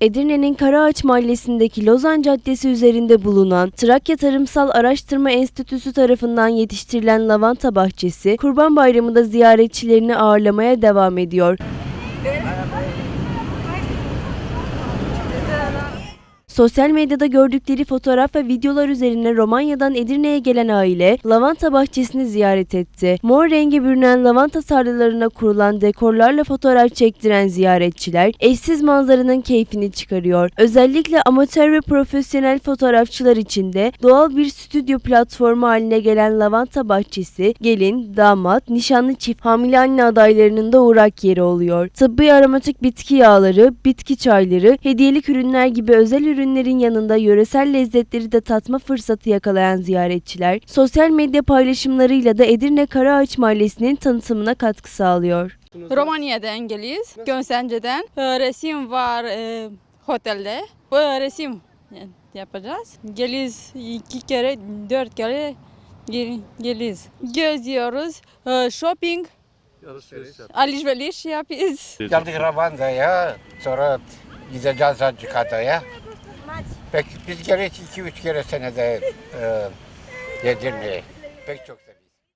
Edirne'nin Karaağaç Mahallesi'ndeki Lozan Caddesi üzerinde bulunan Trakya Tarımsal Araştırma Enstitüsü tarafından yetiştirilen lavanta bahçesi Kurban Bayramı'nda ziyaretçilerini ağırlamaya devam ediyor. Sosyal medyada gördükleri fotoğraf ve videolar üzerine Romanya'dan Edirne'ye gelen aile lavanta bahçesini ziyaret etti. Mor rengi bürünen lavanta tarlalarına kurulan dekorlarla fotoğraf çektiren ziyaretçiler eşsiz manzaranın keyfini çıkarıyor. Özellikle amatör ve profesyonel fotoğrafçılar için de doğal bir stüdyo platformu haline gelen lavanta bahçesi gelin, damat, nişanlı çift, hamile anne adaylarının da uğrak yeri oluyor. Tıbbi aromatik bitki yağları, bitki çayları, hediyelik ürünler gibi özel ürünlerin yanında yöresel lezzetleri de tatma fırsatı yakalayan ziyaretçiler, sosyal medya paylaşımlarıyla da Edirne Karaağaç Mahallesi'nin tanıtımına katkı sağlıyor. Romanya'dan geliyiz. Gönsence'den. Ee, Resim var e, otelde. Bu resim yapacağız. Geliz iki kere, dört kere gel- geliz. Geziyoruz. Ee, Shopping, alışveriş yapıyoruz. Geldik Ravanda'ya, sonra gideceğiz Hacı Kada'ya. Pek biz gene iki üç kere senede e, Edirne'ye. Pek çok